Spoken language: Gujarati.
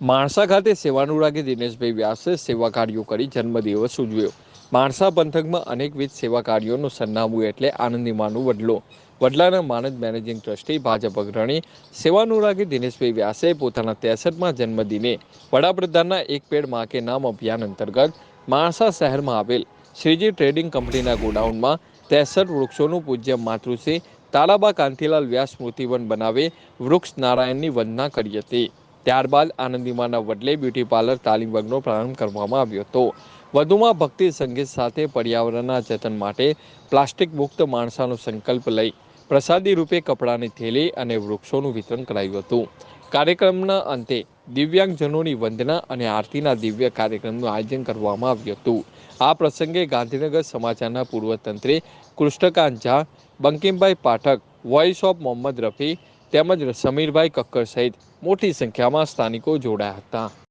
માણસા ખાતે સેવાનુરાગી દિનેશભાઈ વ્યાસે સેવા કાર્યો કરી જન્મદિવસ ઉજવ્યો. માણસા પંથકમાં અનેકવિધ સેવા કાર્યોનું સરનામું એટલે આનંદીમાનું વડલો. વડલાના માનદ મેનેજિંગ ટ્રસ્ટી ભાજપ અગ્રણી સેવાનુરાગી દિનેશભાઈ વ્યાસે પોતાના ત્રેસઠમાં જન્મદિને વડાપ્રધાનના એક પેડમાં કે નામ અભિયાન અંતર્ગત માણસા શહેરમાં આવેલ શ્રીજી ટ્રેડિંગ કંપનીના ગોડાઉનમાં ત્રેસઠ વૃક્ષોનું પૂજ્ય માતૃશ્રી તારાબા કાંતિલાલ વ્યાસ સ્મૃતિવન બનાવી વૃક્ષ નારાયણની વંદના કરી હતી. ત્યારબાદ આનંદીમાના વડલે બ્યુટી પાર્લર તાલીમ વર્ગનો પ્રારંભ કરવામાં આવ્યો હતો. વધુમાં ભક્તિ સંગીત સાથે પર્યાવરણના જતન માટે પ્લાસ્ટિક મુક્ત માણસાનો સંકલ્પ લઈ પ્રસાદી રૂપે કપડાની થેલી અને વૃક્ષોનું વિતરણ કરાયું હતું. કાર્યક્રમના અંતે દિવ્યાંગજનોની વંદના અને આરતીના દિવ્ય કાર્યક્રમનું આયોજન કરવામાં આવ્યું હતું. આ પ્રસંગે ગાંધીનગર સમાચારના પૂર્વતંત્રી કૃષ્ણકાંત ઝા બંકિમભાઈ પાઠક, વોઇસ ઓફ મોહમ્મદ રફી તેમજ સમીરભાઈ કક્કર સહિત મોટી સંખ્યામાં સ્થાનિકો જોડાયા હતા.